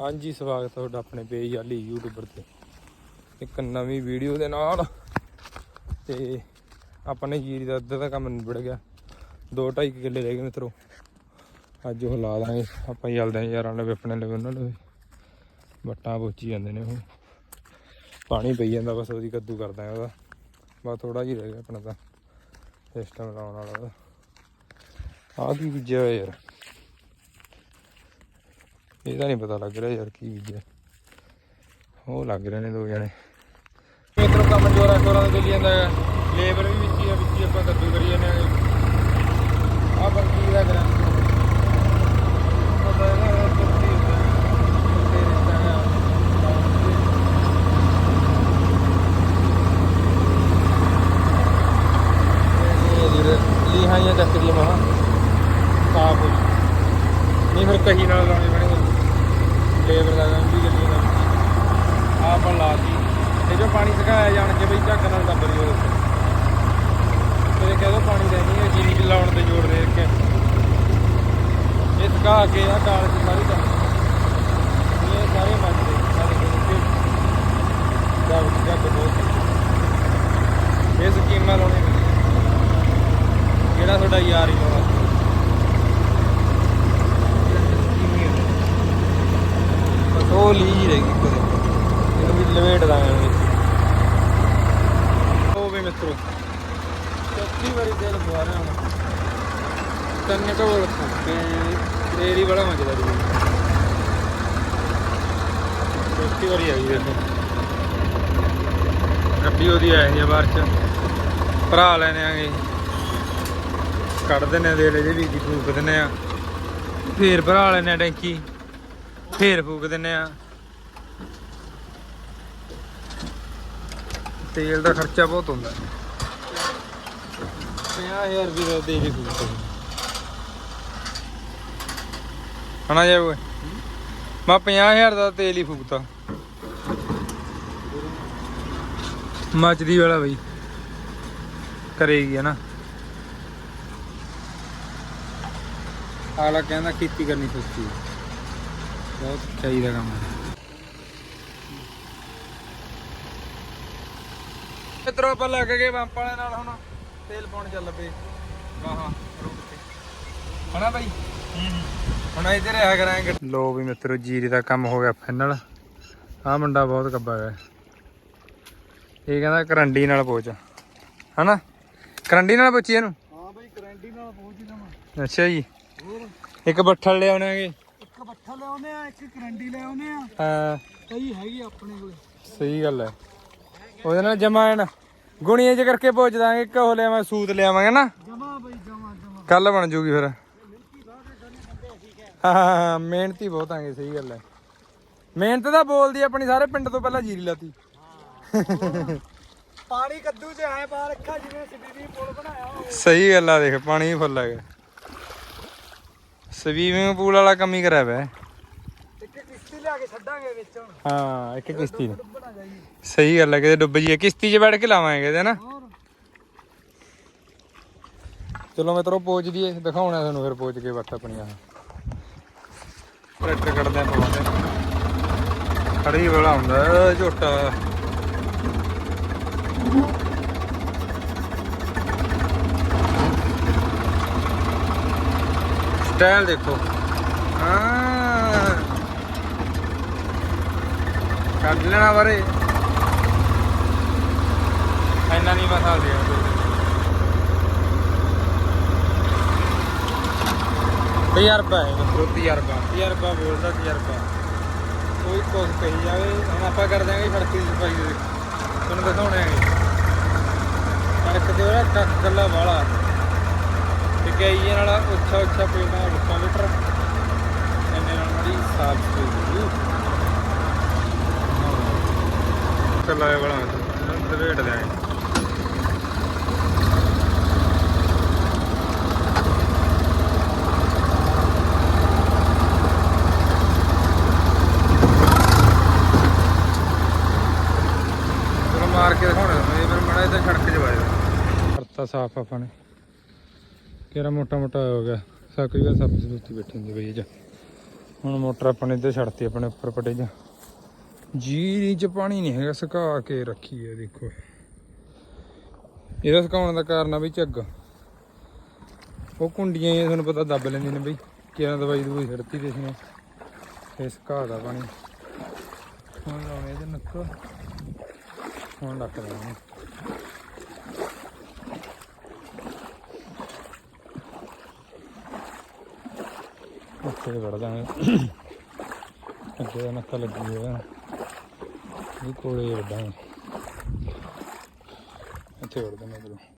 ਹਾਂਜੀ, ਸਵਾਗਤ ਹੈ ਤੁਹਾਡਾ ਆਪਣੇ ਪੇਜ ਵਾਲੀ ਯੂਟਿਊਬਰ ਤੇ। ਇੱਕ ਨਵੀਂ ਵੀਡੀਓ ਦੇ ਨਾਲ। ਤੇ ਆਪਣੇ ਜੀਰੀ ਦਾ ਅੱਧਾ ਦਾ ਕੰਮ ਨਿਬੜ ਗਿਆ। 2.5 ਕਿੱਲੇ ਰਹਿ ਗਏ ਮਿੱਤਰੋ। ਅੱਜ ਉਹ ਲਾ ਦਾਂਗੇ। ਆਪਾਂ ਚੱਲਦੇ ਹਾਂ ਯਾਰਾਂ ਲਵੇ, ਆਪਣੇ ਲਵੇ, ਉਹਨਾਂ ਲਵੇ। ਵੱਟਾਂ ਪੋਚੀ ਜਾਂਦੇ ਨੇ ਉਹ। ਪਾਣੀ ਪਈ ਜਾਂਦਾ, ਬਸ ਉਹਦੀ ਕੱਦੂ ਕਰਦਾ ਉਹਦਾ। ਬਸ ਥੋੜਾ ਜਿਹਾ ਰਹਿ ਗਿਆ ਆਪਣਾ ਤਾਂ। ਸਿਸਟਮ ਲਾਉਣ ਵਾਲਾ ਉਹਦਾ। ਆਹ ਕੀ ਬੀਜਿਆ ਯਾਰ? ਇਹਦਾ ਨਹੀਂ ਪਤਾ ਲੱਗ ਰਿਹਾ ਯਾਰ ਕੀ ਬੀਜਿਆ। ਉਹ ਲੱਗ ਰਹੇ ਨੇ ਦੋ ਜਣੇ। ਮਿੱਤਰੋ, ਕੰਮ ਜੋਰਾਂ ਸ਼ੋਰਾਂ ਦਾ ਚੱਲੀ ਜਾਂਦਾ ਹੈ। ਲੇਬਰ ਵੀ ਵਿੱਚ ਹੀ ਆ, ਵਿੱਚ ਹੀ ਆਪਾਂ ਕੱਦੂ ਕਰੀ ਜਾਂਦੇ ਆ ਆ ਬੰਦੀ ਦਾ ਕਰਾਂ। ਪਤਾ ਹੈ। ਨਾ ਲੀਹਾਂ ਜਾਂ ਚੱਕਦੀ ਮਹਾ ਸਾਫ਼ ਹੋ ਨਹੀਂ ਫਿਰ ਕਹੀ ਨਾਲ ਲਾਉਣੇ ਪੈਣਗੇ। ਲੇਬਰ ਦਾ ਕੰਮ ਵੀ ਚੱਲੀ ਜਾਂਦਾ ਆਪਾਂ ਲਾਤੀ ਤੇ ਜੋ ਪਾਣੀ ਸੁਕਾਇਆ ਜਾਣ ਕੇ ਬਈ ਝੱਗ ਨਾਲ ਦੱਬ ਦਿਓ। ਤੇ ਕਹਦੋ ਪਾਣੀ ਦੇਣੀ ਹੈ, ਜੀਰੀ ਲਾਉਣ ਤੇ ਜੋੜ ਦੇ ਕੇ ਇਹ ਸਿਖਾ ਕੇ ਆ ਕਾਲ ਚ ਸਾਰੀ ਕੰਮ ਇਹ ਸਾਰੇ ਮੰਨਦੇ ਸਾਰੇ ਕੇ ਜਦ ਜੱਗ ਬਹੁਤ। ਇਹ ਸਕੀਮਾਂ ਲਾਉਣੀ ਜਿਹੜਾ ਤੁਹਾਡਾ ਯਾਰ ਹੀ ਲਾਉਣਾ ਬਸ ਉਹ ਲੀ ਰਹਿ ਗਈ ਕਦੇ ਇਹਨੂੰ ਵੀ ਲਵੇਟ ਦਾਂਗੇ ਉਹ ਵੀ। ਮਿੱਤਰੋ, ਚੌਥੀ ਵਾਰੀ ਤੇਲ ਪਵਾ ਰਿਹਾ ਹਾਂ ਤੰਨੇ ਕੋਲ ਤੇ ਤੇਰੀ ਬੜਾ ਮਜਦਾ ਜੀ ਚੌਥੀ ਵਾਰੀ ਆਈ ਦੇਖੋ ਗੱਡੀ ਉਹਦੀ ਆਈ ਹੈ ਬਾਹਰ ਚ। ਭਰਾ ਲੈਣੇ ਆਗੇ ਕੱਢ ਦਿੰਨੇ ਦੇ ਲੈ ਜੇ ਵੀ ਫੂਕ ਦਿੰਨੇ ਆ ਫੇਰ ਭਰਾ ਲੈਣੇ ਆ ਟੈਂਕੀ। ਫੇਰ ਫੂਕ ਦਿੰਨੇ ਆ। ਤੇਲ ਦਾ ਖਰਚਾ ਬਹੁਤ ਹੁੰਦਾ। 50000 ਰੁਪਏ ਦਾ ਤੇਲ ਹੀ ਫੂਕਦਾ ਹਣਾ ਜਾ ਓਏ ਮੈਂ 50000 ਦਾ ਤੇਲ ਹੀ ਫੂਕਤਾ। ਮੱਚਦੀ ਵਾਲਾ ਬਈ। ਕਰੇਗੀ ਹੈ ਨਾ ਆਲਾ ਕਹਿੰਦਾ ਖੇਤੀ ਕਰਨੀ ਸੌਖੀ ਹੈ ਬਹੁਤ ਚਾਹੀਦਾ ਕੰਮ ਹੈ। ਮਿੱਤਰੋ ਆਪਾਂ ਲੱਗ ਗਏ ਪੰਪ ਵਾਲੇ ਨਾਲ ਹੁਣ। ਤੇਲ ਪਾਉਣ ਚੱਲ ਪਏ। ਵਾਹਾਂ ਰੋਡ ਤੇ ਹਣਾ ਬਾਈ? ਹੁਣ ਇੱਧਰ ਆ ਕਰਾਂਗੇ। ਲੋ ਵੀ ਮਿੱਤਰੋ ਜੀਰੀ ਦਾ ਕੰਮ ਹੋ ਗਿਆ ਫਾਈਨਲ ਆਹ ਮੁੰਡਾ ਬਹੁਤ ਕੱਬਾ ਹੈ ਇਹ ਕਹਿੰਦਾ ਕਰੰਡੀ ਨਾਲ ਪੋਚ ਹਨਾ? ਕਰੰਡੀ ਨਾਲ ਪੋਚੀ ਇਹਨੂੰ? ਹਾਂ ਬਈ ਕਰੰਟੀ ਨਾਲ ਪਹੁੰਚ ਜਾਵਾਂ। ਅੱਛਾ ਜੀ। ਹੋਰ? ਇੱਕ ਬੱਠਲ ਲਿਆਉਣਾਗੇ ਇੱਕ ਬੱਠਾ ਆ ਇੱਕ ਕਰੰਡੀ ਲਿਆਉਨੇ ਆ। ਹਾਂ। ਕਈ ਹੈਗੀ ਆਪਣੇ ਕੋਲੇ। ਸਹੀ ਗੱਲ ਹੈ। ਉਹਦੇ ਨਾਲ ਜਮਾਣ ਗੁਣੀਏ ਚ ਕਰਕੇ ਪੁੱਛ ਦਾਂਗੇ ਇੱਕ ਉਹ ਲਿਆਵਾਂ ਸੂਤ ਲਿਆਵਾਂਗੇ ਨਾ। ਜਮਾ ਬਈ ਜਮਾ ਜਮਾ। ਕੱਲ ਬਣ ਜੂਗੀ ਫਿਰ। ਹਾਂ, ਹਾਂ ਹਾਂ, ਮਿਹਨਤੀ ਬਹੁਤ ਆਂਗੇ ਸਹੀ ਗੱਲ ਹੈ। ਮਿਹਨਤ ਤਾਂ ਬੋਲਦੀ ਆਪਣੀ ਸਾਰੇ ਪਿੰਡ ਤੋਂ ਪਹਿਲਾਂ ਜੀਰੀ ਲਾਤੀ। ਪਾਣੀ ਕੱਦੂ ਚ ਐ ਪਾ ਰੱਖਾ ਜਿਵੇਂ ਸਬੀਬੀ ਪੁਲ ਬਣਾਇਆ ਹੋਵੇ। ਸਹੀ ਗੱਲ ਆ ਦੇਖ ਪਾਣੀ ਫੁੱਲ ਹੈਗਾ। ਸਵੀਮਿੰਗ ਪੂਲ ਵਾਲਾ ਕੰਮ ਹੀ ਕਰਿਆ ਵੇ ਇੱਕ ਕਿਸ਼ਤੀ ਲਿਆ ਕੇ ਛੱਡਾਂਗੇ ਵਿੱਚ ਹੁਣ। ਹਾਂ ਇੱਕ ਕਿਸ਼ਤੀ ਨੂੰ ਬਣਾ ਜਾਈਏ ਸਹੀ ਗੱਲ ਹੈ ਕਿਤੇ ਡੁੱਬ ਜੀਏ ਕਿਸ਼ਤੀ 'ਚ ਬੈਠ ਕੇ ਲਾਵਾਂਗੇ ਕਿਤੇ ਨਾ। ਹੋਰ? ਚਲੋ ਮੈਂ ਤਰੋ ਪੋਚ ਦੀਏ ਦਿਖਾਉਣਾ ਤੁਹਾਨੂੰ ਫਿਰ ਪੋਚ ਕੇ ਵੱਟ ਆਪਣੀਆਂ ਟਰੈਕਟਰ ਕੱਢਦੇ ਆ ਪਵਾਉਂਦੇ ਖੜੀ ਵਾਲਾ ਹੁੰਦਾ ਝੋਟਾ। ਸਟਾਈਲ ਦੇਖੋ। ਹਾਂ। ਕੱਢ ਲੈਣਾ ਬਾਰੇ। ਇੰਨਾ ਨਹੀਂ ਬਸਾ ਦਿਆ ਤਜਰਬਾ ਹੈ। ਮਤਲਬ ਤਜਰਬਾ ਤਜਰਬਾ ਬੋਲਦਾ ਤਜਰਬਾ। ਕੋਈ ਕੁਝ ਕਹੀ ਜਾਵੇ ਹੁਣ ਆਪਾਂ ਕਰ ਦਿਆਂਗੇ ਸੜਕ ਦੀ ਸਫ਼ਾਈ ਦੇ ਤੁਹਾਨੂੰ ਦਿਖਾਉਣੇ ਆਗੇ ਸੜਕ ਤੇ ਉਹਦਾ ਕੱਕ ਗੱਲਾ ਵਾਲਾ। ਤੇ ਨਾਲ। ਉੱਚਾ ਉੱਚਾ ਪੇਟਾ ਰੁੱਕਾ ਇੰਨੇ ਨਾਲ ਮੜੀ ਸਾਫ਼ ਸਫ਼ਾਈ ਹੋ ਵਾਲਾ ਦਵੇੜ ਦਿਆਂਗੇ ਚਲੋ ਮਾਰ ਕੇ ਦਿਖਾਉਣਾ। ਤੁਹਾਨੂੰ ਇਹ ਫਿਰ ਮੜਾ ਇੱਥੇ ਸੜਕ 'ਚ ਵਾਜਦਾ ਕਰਤਾ ਸਾਫ਼ ਆਪਾਂ ਨੇ। ਕਿਹੜਾ ਮੋਟਾ ਮੋਟਾ ਹੋ ਗਿਆ। ਸਾਕਰੀ ਦਾ ਸੱਪ ਸੁੱਤੀ ਬੈਠੀ ਹੁੰਦੀ ਬਈ ਇਹ ਹੁਣ ਮੋਟਰ ਆਪਣੇ ਇੱਧਰ ਛੱਡਤੀ, ਆਪਣੇ ਉੱਪਰ ਪਟੇ ਚ। ਜੀਰੀ ਚ ਪਾਣੀ ਨਹੀਂ ਹੈਗਾ, ਸੁਕਾ ਕੇ ਰੱਖੀ ਹੈ ਦੇਖੋ। ਇਹਦਾ ਸੁਕਾਉਣ ਦਾ ਕਾਰਨ ਆ ਬਈ ਝੱਗ। ਉਹ ਕੁੰਡੀਆਂ ਹੀ ਤੁਹਾਨੂੰ ਪਤਾ ਦੱਬ ਲੈਂਦੀਆਂ ਨੇ ਬਈ। ਕਿਹਨਾਂ ਦਵਾਈ ਦਵਾਈ ਛੱਡਤੀ ਤੇ ਇਸਨੇ। ਇਹ ਸੁਕਾ ਦਾ ਪਾਣੀ। ਹੁਣ ਲਾਉਣੇ ਇਹਦੇ ਨੱਕ। ਹੁਣ ਰੱਖ ਦੇਣਾ ਉੱਥੇ ਵੜ ਦਾਂਗੇ ਅੱਗੇ ਦਾ ਨੱਕਾ ਲੱਗੀ ਹੋਇਆ। ਇਹ ਕੋਲੇ ਵੱਡਾ। ਇੱਥੇ ਵੜ ਦਾਂਗੇ ਚਲੋ